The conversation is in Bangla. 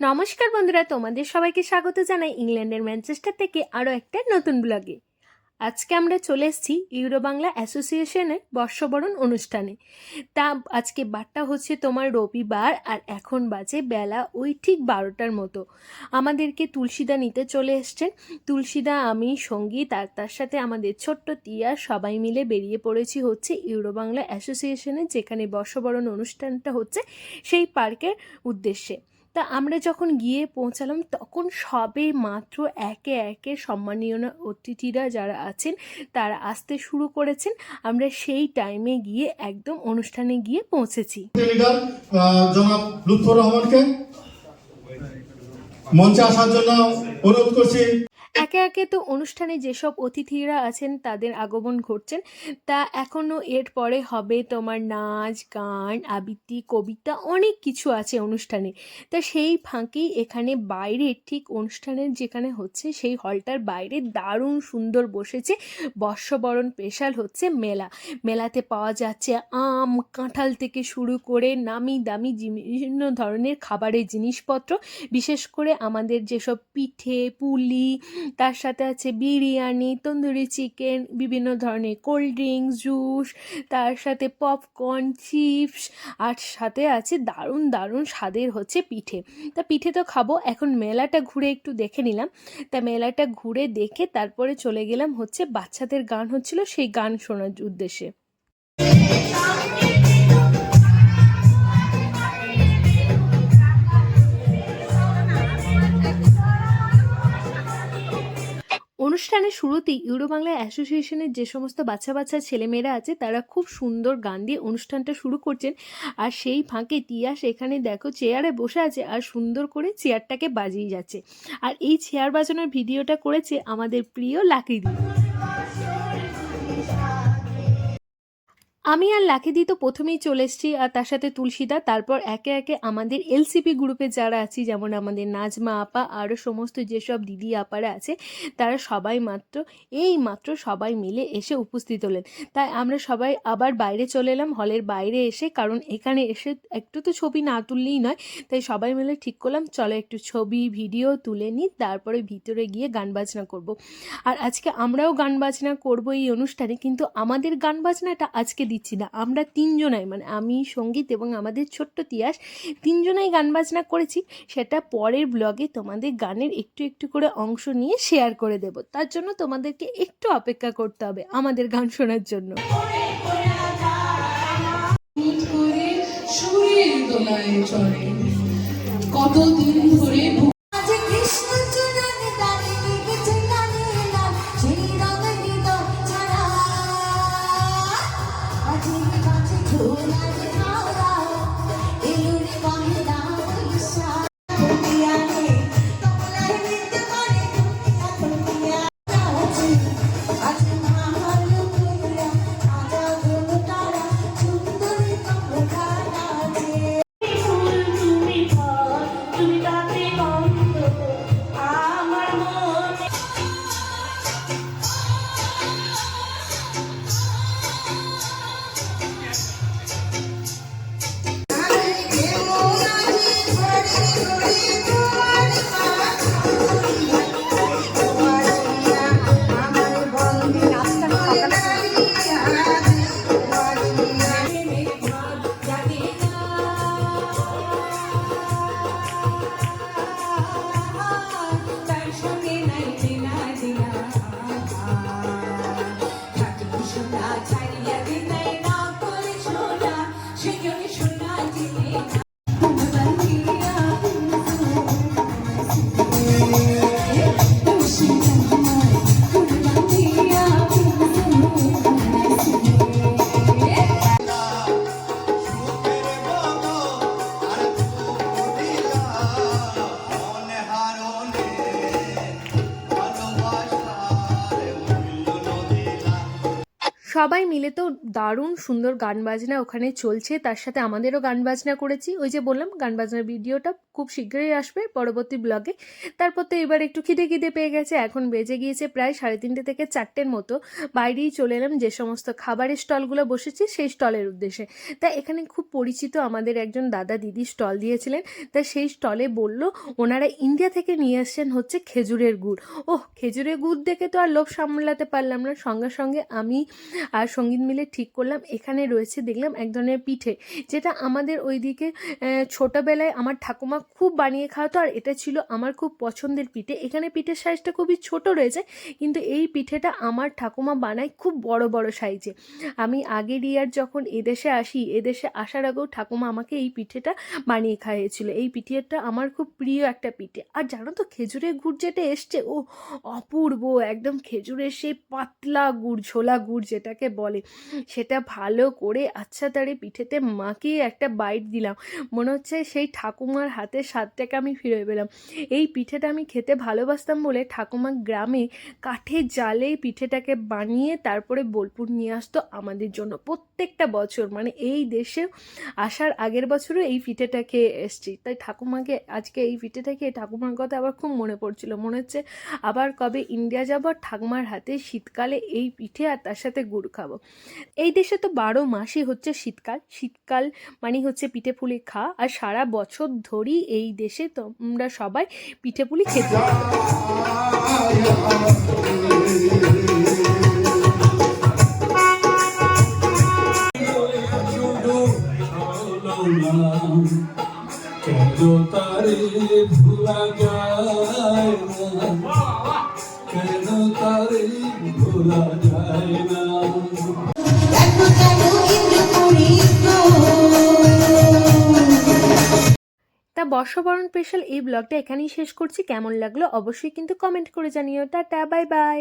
নমস্কার বন্ধুরা, তোমাদের সবাইকে স্বাগত জানাই ইংল্যান্ডের ম্যানচেস্টার থেকে আরও একটা নতুন ব্লগে। আজকে আমরা চলে এসেছি ইউরো বাংলা অ্যাসোসিয়েশনের বর্ষবরণ অনুষ্ঠানে। তা আজকে বারটা হচ্ছে তোমার রবিবার আর এখন বাজে বেলা ওই ঠিক বারোটার মতো। আমাদেরকে তুলসীদা নিতে চলে এসছেন। তুলসীদা, আমি সংগীত আর তার সাথে আমাদের ছোট্ট তিয়া সবাই মিলে বেরিয়ে পড়েছি হচ্ছে ইউরো বাংলা অ্যাসোসিয়েশনের যেখানে বর্ষবরণ অনুষ্ঠানটা হচ্ছে সেই পার্কের উদ্দেশ্যে। তা আমরা যখন গিয়ে পৌঁছালাম, তখন সবে মাত্র একে একে সম্মানীয় অতিথিরা যারা আছেন, তারা আসতে শুরু করেছেন। আমরা সেই টাইমে গিয়ে একদম অনুষ্ঠানে গিয়ে পৌঁছেছি। রহমানকে মঞ্চে আসার জন্য অনুরোধ করছি। একে একে তো অনুষ্ঠানে যেসব অতিথিরা আছেন, তাদের আগমন ঘটছেন। তা এখনও এর পরে হবে তোমার নাচ, গান, আবৃত্তি, কবিতা অনেক কিছু আছে অনুষ্ঠানে। তা সেই ফাঁকেই এখানে বাইরে ঠিক অনুষ্ঠানের যেখানে হচ্ছে, সেই হলটার বাইরে দারুণ সুন্দর বসেছে বর্ষবরণ স্পেশাল হচ্ছে মেলা। মেলাতে পাওয়া যাচ্ছে আম, কাঁঠাল থেকে শুরু করে নামি দামি বিভিন্ন ধরনের খাবারের জিনিসপত্র। বিশেষ করে আমাদের যেসব পিঠে, পুলি তার সাথে আছে বিরিয়ানি, তন্দুরি চিকেন, বিভিন্ন ধরনের কোল্ড ড্রিঙ্কস, জুস, তার সাথে পপকর্ন, চিপস, আর সাথে আছে দারুণ দারুণ স্বাদের হচ্ছে পিঠে। তা পিঠে তো খাব, এখন মেলাটা ঘুরে একটু দেখে নিলাম। তা মেলাটা ঘুরে দেখে তারপরে চলে গেলাম হচ্ছে বাচ্চাদের গান হচ্ছিল সেই গান শোনার উদ্দেশ্যে। অনুষ্ঠানের শুরুতেই ইউরো বাংলা অ্যাসোসিয়েশনের যে সমস্ত বাচ্চা বাচ্চা ছেলেমেয়েরা আছে, তারা খুব সুন্দর গান দিয়ে অনুষ্ঠানটা শুরু করছেন। আর সেই ফাঁকে টিয়া এখানে দেখো চেয়ারে বসে আছে আর সুন্দর করে চেয়ারটাকে বাজিয়ে যাচ্ছে। আর এই চেয়ার বাজানোর ভিডিওটা করেছে আমাদের প্রিয় লাকিদি আমি আর লাকিদি তো প্রথমেই চলে এসেছি, আর তার সাথে তুলসীদা, তারপর একে একে আমাদের এলসিপি গ্রুপে যারা আছি, যেমন আমাদের নাজমা আপা আরও সমস্ত যেসব দিদি আপারা আছে, তারা সবাই মাত্র, এই মাত্র সবাই মিলে এসে উপস্থিত হলেন তাই আমরা সবাই আবার বাইরে চলে এলাম, হলের বাইরে এসে, কারণ এখানে এসে একটু তো ছবি না তুললেই নয়, তাই সবাই মিলে ঠিক করলাম, চলো একটু ছবি, ভিডিও তুলে নিই, তারপরে ভিতরে গিয়ে গান বাজনা করব। আর আজকে আমরাও গান বাজনা করব এই অনুষ্ঠানে, কিন্তু আমাদের গান বাজনাটা আজকে দিচ্ছি না। আমরা তিনজনাই মানে আমি, সংগীত এবং আমাদের ছোট্ট তিয়াস, তিনজনাই গান বাজনা করেছি। সেটা পরের ব্লগে তোমাদের গানের একটু একটু করে অংশ নিয়ে শেয়ার করে দেব। তার জন্য তোমাদেরকে একটু অপেক্ষা করতে হবে আমাদের গান শোনার জন্য। দুধ করে সবাই মিলে তো দারুণ সুন্দর গান বাজনা ওখানে চলছে। তার সাথে আমাদেরও গান বাজনা করেছি। ওই যে বললাম, গান বাজনার ভিডিওটা খুব শীঘ্রই আসবে পরবর্তী ব্লগে। তারপর তো এবার একটু খিদে খিদে পেয়ে গেছে। এখন বেজে গিয়েছে প্রায় সাড়ে তিনটে থেকে চারটের মতো। বাইরেই চলে এলাম, যে সমস্ত খাবারের স্টলগুলো বসেছে সেই স্টলের উদ্দেশ্যে। তা এখানে খুব পরিচিত আমাদের একজন দাদা দিদি স্টল দিয়েছিলেন। তা সেই স্টলে বলল, ওনারা ইন্ডিয়া থেকে নিয়ে আসছেন হচ্ছে খেজুরের গুড়। ওহ, খেজুরের গুড় দেখে তো আর লোভ সামলাতে পারলাম না। সঙ্গে সঙ্গে আমি আর সংগীত মিলে ঠিক করলাম। এখানে রয়েছে দেখলাম এক ধরনের পিঠে, যেটা আমাদের ওইদিকে ছোটবেলায় আমার ঠাকুমা খুব বানিয়ে খাওয়াতো আর এটা ছিল আমার খুব পছন্দের পিঠে। এখানে পিঠের সাইজটা খুবই ছোট রয়েছে, কিন্তু এই পিঠেটা আমার ঠাকুমা বানায় খুব বড় বড় সাইজে। আমি আগের ইয়ার যখন এদেশে আসি, এদেশে আসার আগেও ঠাকুমা আমাকে এই পিঠেটা বানিয়ে খাইয়েছিল। এই পিঠেটা আমার খুব প্রিয় একটা পিঠে। আর জানো তো, খেজুরের গুড় যেটা এসছে ও অপূর্ব! একদম খেজুরের সেই পাতলা গুড়, ঝোলা গুড় যেটাকে বলে। সেটা ভালো করে আচ্ছা তারে পিঠেতে মাখিয়ে একটা বাইট দিলাম। মনে হচ্ছে সেই ঠাকুমার হাতের স্বাদটাকে আমি ফিরে পেলাম। এই পিঠেটা আমি খেতে ভালোবাসতাম বলে ঠাকুমা গ্রামে কাঠের জালেই পিঠেটাকে বানিয়ে তারপরে বোলপুর নিয়ে আসতো আমাদের জন্য। প্রত্যেকটা বছর মানে এই দেশে আসার আগের বছরও এই পিঠেটা খেয়ে এসছি। তাই ঠাকুমাকে আজকে এই পিঠেটা খেয়ে ঠাকুমার কথা আবার খুব মনে পড়ছিল। মনে হচ্ছে আবার কবে ইন্ডিয়া যাব, ঠাকুমার হাতে শীতকালে এই পিঠে আর তার সাথে গুড় খাব। এই দেশে তো বারো মাসই হচ্ছে শীতকাল। শীতকাল মানে হচ্ছে পিঠে পুলি খা। আর সারা বছর ধরেই এই দেশে তোমরা সবাই পিঠে পুলি খেতে কেন তারে ভুলা যায় তা বর্ষবরণ স্পেশাল এই ব্লগটা এখানেই শেষ করছি। কেমন লাগল অবশ্যই কিন্তু কমেন্ট করে জানিও। Tata bye bye